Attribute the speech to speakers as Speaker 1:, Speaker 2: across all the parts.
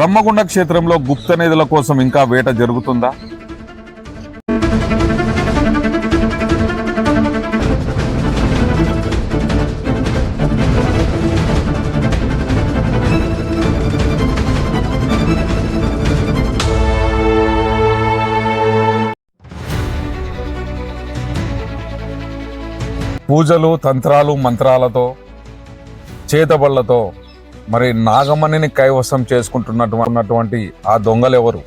Speaker 1: బ్రహ్మగుండ క్షేత్రంలో గుప్త నిధుల కోసం ఇంకా వేట జరుగుతుందా? పూజలు తంత్రాలు మంత్రాలతో చేతబళ్ళతో మరి నాగమణిని కైవసం చేసుకుంటున్నటువంటి ఆ దొంగలు ఎవరు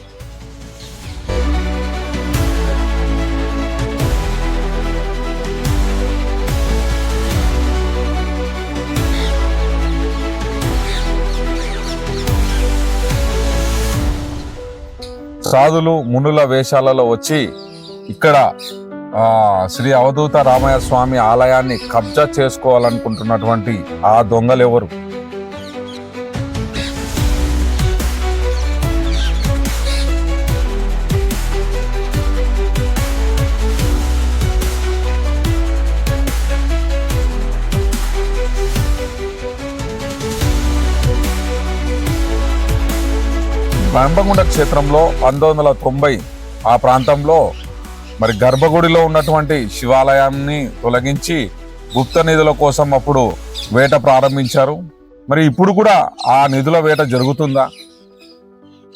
Speaker 1: సాధులు మునుల వేషాలలో వచ్చి ఇక్కడ శ్రీ అవధూత రామయ్య స్వామి ఆలయాన్ని కబ్జా చేసుకోవాలనుకుంటున్నటువంటి ఆ దొంగలు ఎవరు బంబగుండ క్షేత్రంలో పంతొమ్మిది వందల తొంభై ఆ ప్రాంతంలో మరి గర్భగుడిలో ఉన్నటువంటి శివాలయాన్ని తొలగించి గుప్త నిధుల కోసం అప్పుడు వేట ప్రారంభించారు. మరి ఇప్పుడు కూడా ఆ నిధుల వేట జరుగుతుందా?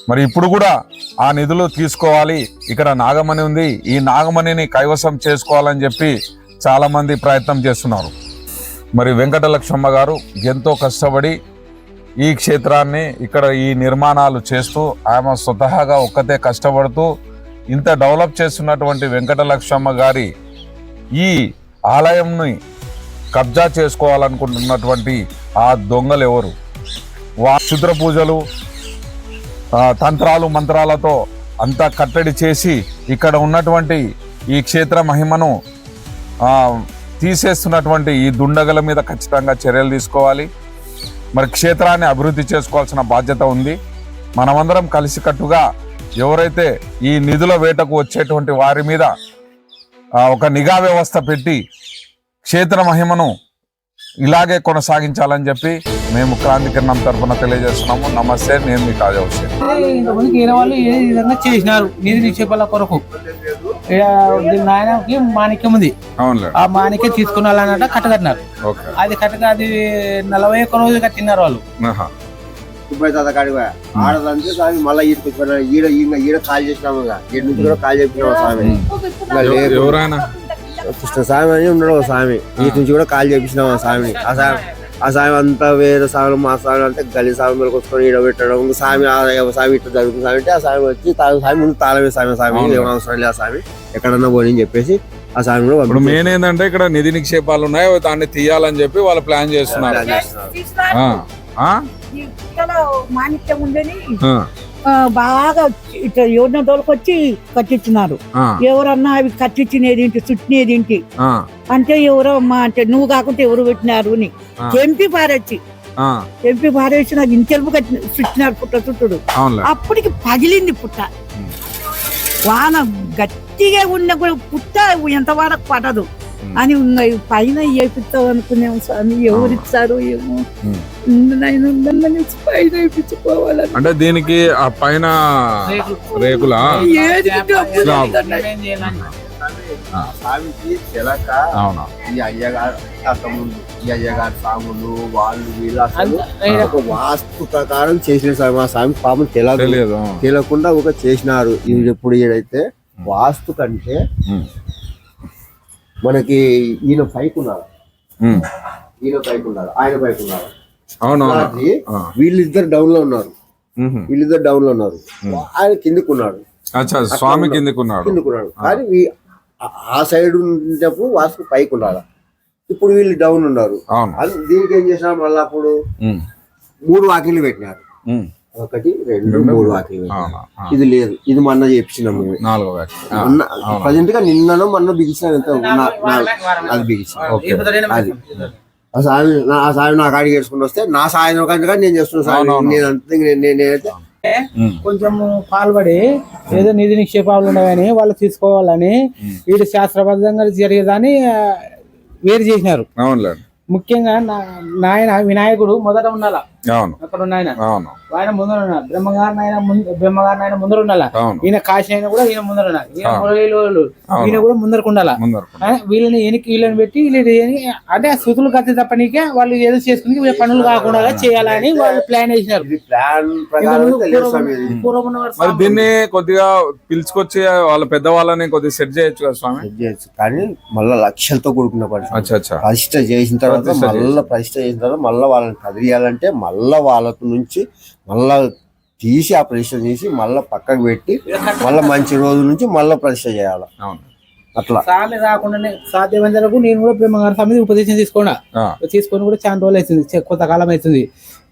Speaker 1: మరి ఇప్పుడు కూడా ఆ నిధులు తీసుకోవాలి. ఇక్కడ నాగమణి ఉంది. ఈ నాగమణిని కైవసం చేసుకోవాలని చెప్పి చాలామంది ప్రయత్నం చేస్తున్నారు. మరి వెంకటలక్ష్మమ్మ గారు ఎంతో కష్టపడి ఈ క్షేత్రాన్ని ఇక్కడ ఈ నిర్మాణాలు చేస్తూ ఆమె స్వతహాగా ఒక్కతే కష్టపడుతూ ఇంత డెవలప్ చేస్తున్నటువంటి వెంకటలక్ష్మమ్మ గారి ఈ ఆలయంని కబ్జా చేసుకోవాలనుకుంటున్నటువంటి ఆ దొంగలు ఎవరు? వా క్షుద్ర పూజలు తంత్రాలు మంత్రాలతో అంతా కట్టడి చేసి ఇక్కడ ఉన్నటువంటి ఈ క్షేత్ర మహిమను తీసేస్తున్నటువంటి ఈ దుండగల మీద ఖచ్చితంగా చర్యలు తీసుకోవాలి. మరి క్షేత్రాన్ని అభివృద్ధి చేసుకోవాల్సిన బాధ్యత ఉంది. మనమందరం కలిసికట్టుగా ఎవరైతే ఈ నిధుల వేటకు వచ్చేటువంటి వారి మీద ఒక నిఘా వ్యవస్థ పెట్టి క్షేత్ర మహిమను ఇలాగే కొనసాగించాలని చెప్పి మేము క్రాంతి కిరణం తరఫున తెలియజేస్తున్నాము. నమస్తే నేను మీ కాజా హుసేన్
Speaker 2: ఏ విధంగా చేసినారు? నిధి నిక్షేపాల కొరకు. దీని నాయనకి మాణిక్యం ఉంది.
Speaker 1: అవునులే.
Speaker 2: ఆ మాణిక్యం తీసుకున్న వాళ్ళన్నట కట్టకట్టినారు
Speaker 1: ఓకే.
Speaker 2: అది కట్టక అది నలభై ఒక్క రోజు కట్టినారు వాళ్ళు.
Speaker 3: సుబ్బయ్య తాత కాడికి పోయా. ఆడదంటే స్వామి మళ్ళీ ఈడికి వచ్చిపోయినా. ఈడ ఈడ ఈడ కాల్ చేసినాము ఈడ నుంచి కూడా కాల్ చెప్పినాము స్వామి.
Speaker 1: ఎవరైనా
Speaker 3: కృష్ణ స్వామి అని ఉన్నాడు ఒక స్వామి. ఈ నుంచి కూడా కాల్ చేపించినాము ఆ స్వామిని. ఆ స్వామి ఆ స్వామి అంతా వేరే స్వామి మా స్వామి అంతా గలి స్వామి మీద వస్తుంది ఈడ పెట్టడం. ఇంకా స్వామి ఆ స్వామి ఇట్లా జరుగుతుంది స్వామి అంటే ఆ స్వామి వచ్చి తా- స్వామి ముందు తాళమే స్వామి స్వామి
Speaker 1: అవును.
Speaker 3: ఏం అవసరం లేదు ఆ స్వామి ఎక్కడన్నా పోనీ అని చెప్పేసి ఆ స్వామి కూడా
Speaker 1: ఇప్పుడు మెయిన్ ఏంటంటే ఇక్కడ నిధి నిక్షేపాలు ఉన్నాయి దాన్ని తీయాలని చెప్పి వాళ్ళు ప్లాన్ చేస్తున్నారు.
Speaker 4: బాగా ఇట్లా ఎవరిన తోలుకొచ్చి కట్టించినారు. ఎవరన్నా అవి కట్టించినది ఏంటి చుట్టినది ఏంటి అంటే ఎవరో అమ్మా అంటే నువ్వు కాకుంటే ఎవరు పెట్టినారు అని. చెంపి పారొచ్చి చెంపి పారేసి నాకు ఇంచెలుపు కట్టి చుట్టినారు పుట్ట చుట్టుడు. అప్పటికి పగిలింది పుట్ట. వాన గట్టిగా ఉన్న కూడా పుట్ట ఎంత వరకు పడదు. అని ఉన్నాయి. పైన వేపిస్తాం అనుకున్నాము స్వామి. ఎవరు ఇచ్చారు ఏమో. నేను పైన వేపించుకోవాలని
Speaker 1: అంటే దీనికి ఆ పైన రేకులా.
Speaker 4: ఏది
Speaker 1: అవునా.
Speaker 3: ఈ అయ్యగారు ముందు ఈ అయ్యగారు స్వాములు వాళ్ళు వీళ్ళు వాస్తు ప్రకారం చేసిన స్వామి. ఆ స్వామి పాపం తెలియదు. తెలియకుండా ఒక చేసినారు. ఇది ఎప్పుడు ఈడైతే వాస్తు కంటే మనకి ఈయన పైకి ఉన్నారు ఈయన పైకి ఉన్నారు ఆయన పైకి ఉన్నారు అలాగే వీళ్ళిద్దరు డౌన్లో ఉన్నారు. వీళ్ళిద్దరు డౌన్లో ఉన్నారు. ఆయన కిందికి ఉన్నాడు
Speaker 1: స్వామి కిందికి ఉన్నాడు
Speaker 3: కిందికి ఉన్నాడు కానీ ఆ- సైడ్ ఉన్నప్పుడు వాస్తు పైకి ఉండాలి ఇప్పుడు వీళ్ళు డౌన్ ఉన్నారు.
Speaker 1: అవును.
Speaker 3: అది దీనికి ఏం చేసినారు మళ్ళీ అప్పుడు? మూడు వాకిళ్ళు పెట్టినారు. ఒకటి రెండు మూడు
Speaker 1: ఆ,
Speaker 3: ఇది లేదు. ఇది మొన్న చేపించినాం
Speaker 1: నాలుగో అవునా.
Speaker 3: ప్రజెంట్గా నిన్ననో మొన్న బిగించిన ఎంత నా- నా- అది బిగించిన
Speaker 1: ఓకే.
Speaker 3: అది. ఆ స్వామి నా- ఆ స్వామి నా కాడికి వేసుకుని వస్తే నా సాయం కంటే నేను చేస్తున్నా స్వామి
Speaker 1: అవునవును.
Speaker 3: నేను అంతే నేను- నేను- నేనైతే
Speaker 2: కొంచెం పాల్పడి ఏదో నిధి నిక్షేపాలు ఉన్నాయని వాళ్ళు తీసుకోవాలని వీడు శాస్త్రబద్ధంగా జరిగేదాన్ని వేరు చేసినారు. ముఖ్యంగా నా- నాయన వినాయకుడు మొదట ఉండాల. అక్కడ ఉన్న ఆయన
Speaker 1: అవును.
Speaker 2: ఆయన ముందర ఉన్నారు బ్రహ్మగారిని ఆయన ముందు బ్రహ్మగారిని ఆయన ముందర ఉండాలా ఈయన కాశీ అయినా కూడా ఈయన ముందర ఉన్నారు ఈయన. మురళీలో కూడా ముందరకు ఉండాలా వీళ్ళని ఎనికి వీళ్ళని పెట్టి వీళ్ళని అంటే ఆ శృతులు కత్తి తప్పనీకే వాళ్ళు ఏదో చేసుకుని పనులు కాకుండా చేయాలని వాళ్ళు ప్లాన్ వేసినారు
Speaker 3: ఇది ప్లాన్
Speaker 1: మరి దీన్ని కొద్దిగా పిలుచుకొచ్చి వాళ్ళ పెద్దవాళ్ళని కొద్దిగా సెట్ చేయొచ్చు కదా స్వామి?
Speaker 3: సెట్ చేయొచ్చు. కానీ మళ్ళా లక్షలతో కూడుకున్న
Speaker 1: అచ్చా
Speaker 3: ప్రతిష్ట చేసిన తర్వాత మళ్ళా ప్రతిష్ట చేసిన తర్వాత మళ్ళా వాళ్ళని కదిలియాలంటే మళ్ళా వాళ్ళ నుంచి మళ్ళా తీసి ఆ ప్రతిష్ట తీసి మళ్ళా పక్కకు పెట్టి మళ్ళా మంచి రోజు నుంచి మళ్ళా ప్రతిష్ట చేయాలి.
Speaker 1: అవును.
Speaker 3: అట్లా.
Speaker 2: స్వామి రాకుండానే సాధ్యమైనంత వరకు నేను కూడా బ్రహ్మగారి స్వామి ఉపదేశం తీసుకోండా తీసుకొని కూడా చాలా రోజులు అవుతుంది. కొంతకాలం అవుతుంది.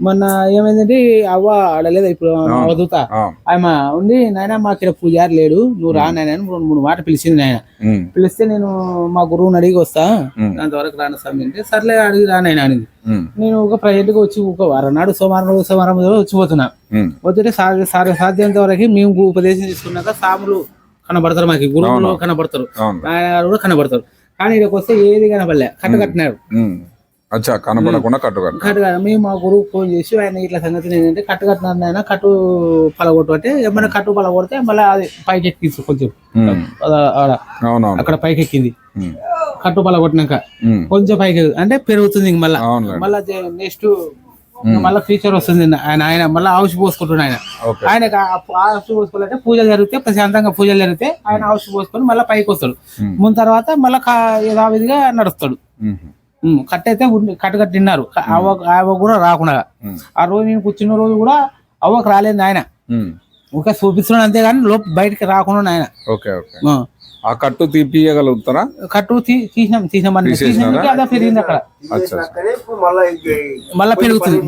Speaker 2: మొన్న ఏమైందంటే అవ్వ ఆడలేదు ఇప్పుడు
Speaker 1: ఆ,
Speaker 2: ఆమె ఉండి నాయన మాకు ఇక్కడ పూజారి లేడు. నువ్వు రా నాయన అని రెండు మూడు మాట పిలిచింది నాయన. పిలిస్తే నేను మా గురువుని అడిగి వస్తా. అంతవరకు రాను స్వామి అంటే సర్లే అడిగి రానైనా అనేది.
Speaker 1: ఉమ్,
Speaker 2: నేను ఒక ప్రజెంట్గా వచ్చి ఒక వారం నాడు సోమవారం రోజు సోమవారం వచ్చిపోతున్నా. సాధ్య- సాధ్యంత వరకు మేము గు- ఉపదేశం తీసుకున్నాక సాములు కనబడతారు మాకు గురువులు కనబడతారు. ఆయన కూడా కనబడతారు. కానీ ఇక్కడికి వస్తే ఏది కనబడలే. కట్ట కట్టినారు.
Speaker 1: అచ్చా కనబడకుండా
Speaker 2: కట్టు కట్ట- మేము మా గురువు ఫోన్ చేసి ఆయన ఇట్లా సంగతి ఏంటంటే కట్టు కట్టినారు ఆయన కట్టు పలగొట్టు అంటే ఏమైనా కట్టు పలగొడితే మళ్ళీ అది పైకి ఎక్కింది కొంచెం. అక్కడ పైకి ఎక్కింది. కట్టు పలగొట్టినాక కొంచెం పైకి అంటే పెరుగుతుంది ఇంక మళ్ళా. మళ్ళా నెక్స్ట్ మళ్ళీ ఫ్యూచర్ వస్తుంది ఆయన ఆయన మళ్ళీ ఆవుషి పోసుకుంటున్నాడు ఆయన. ఆయన ఆవుషి పోసుకోవాలంటే పూజలు జరిగితే ప్రశాంతంగా పూజలు జరిగితే ఆయన ఆవుషి పోసుకొని మళ్ళీ పైకి వస్తాడు. ముందు తర్వాత మళ్ళీ యథావిధిగా నడుస్తాడు. కట్ట అయితే కట్ట కట్టి తిన్నారు. క- అవ్వ అవ్వ కూడా రాకుండా. ఆ రోజు నేను కూర్చున్న రోజు కూడా అవ్వకు రాలేదు ఆయన. ఒక చూపిస్తున్నాడు అంతేగాని లోప బయటికి రాకుండా ఆయన.
Speaker 1: Okay okay. ఆ కట్టు తీపియగలుగుతారా?
Speaker 2: కట్టు తీ- తీసినాం తీసినాం. అన్న
Speaker 1: తీసేసినారా?
Speaker 2: తీసినాక అదే పెరిగింది అక్కడ.
Speaker 3: మళ్ళా
Speaker 2: పెరుగుతుంది.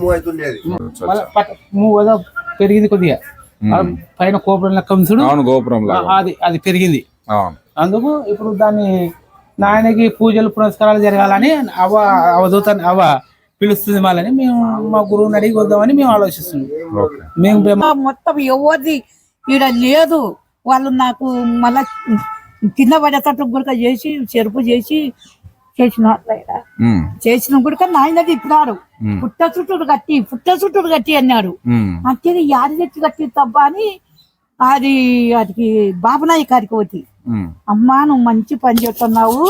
Speaker 3: మూవ్
Speaker 2: పెరిగింది కొద్దిగా. పైన కోపం లెక్క
Speaker 1: గోపురం
Speaker 2: అది అది పెరిగింది.
Speaker 1: అవును.
Speaker 2: అందుకు ఇప్పుడు దాన్ని నాయనకి పూజలు పురస్కారాలు జరగాలని అవ అవధూత అవ పిలుస్తుంది వాళ్ళని మేము మా గురువుని అడిగి వద్దామని మేము ఆలోచిస్తున్నాం.
Speaker 1: ఓకే.
Speaker 2: మేము
Speaker 4: మొత్తం ఎవరిది? ఈడ లేదు. వాళ్ళు నాకు మళ్ళా కింద పడేటట్టు గుడక చేసి చెరుపు చేసి చేసినారు.
Speaker 1: ఉమ్,
Speaker 4: చేసిన గుడక నాయన తిప్పినారు పుట్ట చుట్టూరు కట్టి పుట్ట చుట్టూరు కట్టి అన్నాడు అంటే యాది తెచ్చి కట్టి తప్ప అని అది అది బాబనాయి కారికి పోతి. అమ్మా నువ్వు మంచి పని చేస్తున్నావు.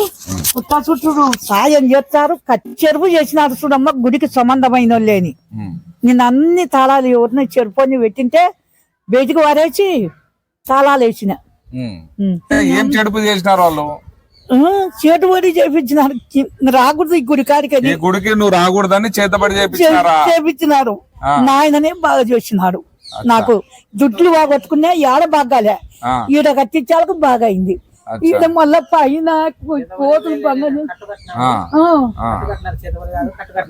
Speaker 4: పుట్ట చుట్టూరు సాయం చేస్తారు. కట్టి చెరుపు చేసినారు చూడమ్మ గుడికి సంబంధమైన
Speaker 1: ఉమ్.
Speaker 4: నేను అన్ని తాళాలు ఎవరిని చెరుపుని పెట్టింటే బయటికి వారేసి తాళాలు వేసిన.
Speaker 1: ఏం చెడుపు చేసినారు వాళ్ళు?
Speaker 4: చేటు పడి చేపించినారు. రాకూడదు ఈ గుడి కాడికి
Speaker 1: ఈ గుడికి నువ్వు రాకూడదని చేతబడి చేపించినారా.
Speaker 4: నాయననే బాగా చేసినారు నాకు దుడ్లు బాగా కొట్టుకున్నా ఏడ బాగాలే. ఈడ కట్టించాలకు బాగా అయింది. ఈడ మళ్ళా పైన కోతులు బంగారు
Speaker 1: ఆ,
Speaker 4: ఆ,
Speaker 1: ఆ.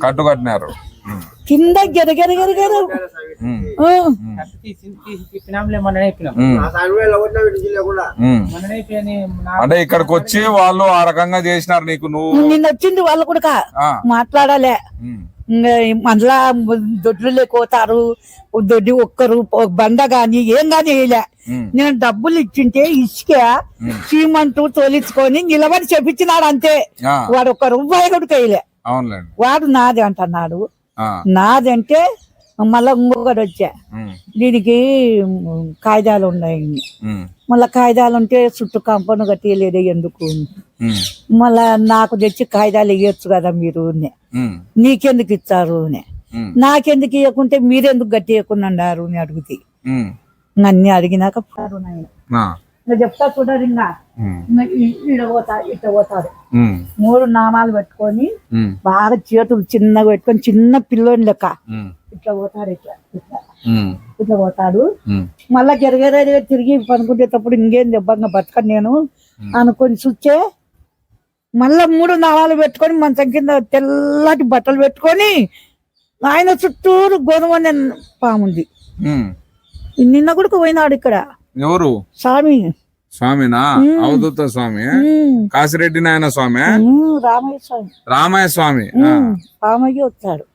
Speaker 1: కట్టు కట్టినారు
Speaker 4: కింద గెరగెరగెరగెర
Speaker 1: అంటే ఇక్కడికి వచ్చి వాళ్ళు ఆ రకంగా చేసినారు నీకు నువ్వు
Speaker 4: నిన్న వచ్చింది వాళ్ళు కూడా మాట్లాడాలే. మళ్ళా దొడ్లు లేకపోతారు దొడ్డి ఒక్కరు ఒక బండ గాని ఏం గాని వేయలే. నేను డబ్బులు ఇచ్చింటే ఇసుక సీమంటు తోలించుకొని నిలబడి చెప్పించినాడు అంతే. వాడు ఒక్క రూపాయి కూడా వేయలే వాడు నాది అంటున్నాడు.
Speaker 1: ఆ,
Speaker 4: నాది అంటే మళ్ళా ఇంకొకటి వచ్చా. దీనికి కాగితాలు ఉన్నాయి. మళ్ళా కాగితాలు ఉంటే చుట్టూ కంపను కట్టేయలేదు ఎందుకు? మళ్ళా నాకు తెచ్చి కాగితాలు ఇవ్వచ్చు కదా మీరు నీకెందుకు ఇచ్చారు నాకెందుకు ఇవ్వకుంటే మీరెందుకు గట్టి ఇవ్వకుండా అన్నారు అని అడిగితే. అన్ని అడిగినాక పోరు నాయన.
Speaker 1: ఆ,
Speaker 4: ఇంకా చెప్తా చూడరు ఇంకా. ఈడ పోతా ఇట్ట పోతారు. మూడు నామాలు పెట్టుకొని బాగా చేతులు చిన్నగా పెట్టుకొని చిన్న పిల్లోని లెక్క. ఇట్లా పోతాడు ఇట్లా ఇట్లా. ఇట్లా పోతాడు. మళ్ళా జరగరే తిరిగి పనుకునేటప్పుడు ఇంకేం దెబ్బంగా బతకను నేను అనుకొని చూచే మళ్ళా మూడు నామాలు పెట్టుకొని మంచం కింద తెల్లటి బట్టలు పెట్టుకొని ఆయన చుట్టూరు గోధుమ పాముంది. నిన్న కూడా పోయినాడు ఇక్కడ.
Speaker 1: ఎవరు?
Speaker 4: స్వామి.
Speaker 1: స్వామినా? అవధూత స్వామి? కాసిరెడ్డి నాయన స్వామి?
Speaker 4: రామయ్య స్వామి.
Speaker 1: రామయ్య స్వామి.
Speaker 4: పామయ్య వచ్చాడు.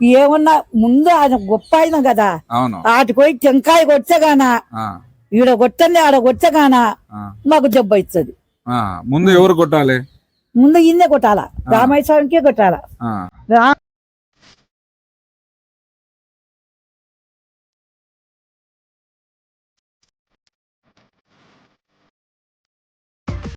Speaker 4: ఏమన్నా ముందు ఆయన గొప్ప ఆయన కదా. ఆటికి పోయి టెంకాయ కొట్టగాన ఈడ కొట్టండి ఆడ కొట్టగాన మాకు జబ్బు
Speaker 1: ఆ. ముందు ఎవరు కొట్టాలి?
Speaker 4: ముందు ఇన్నే కొట్టాల? రామయ్య స్వామికే కొట్టాల?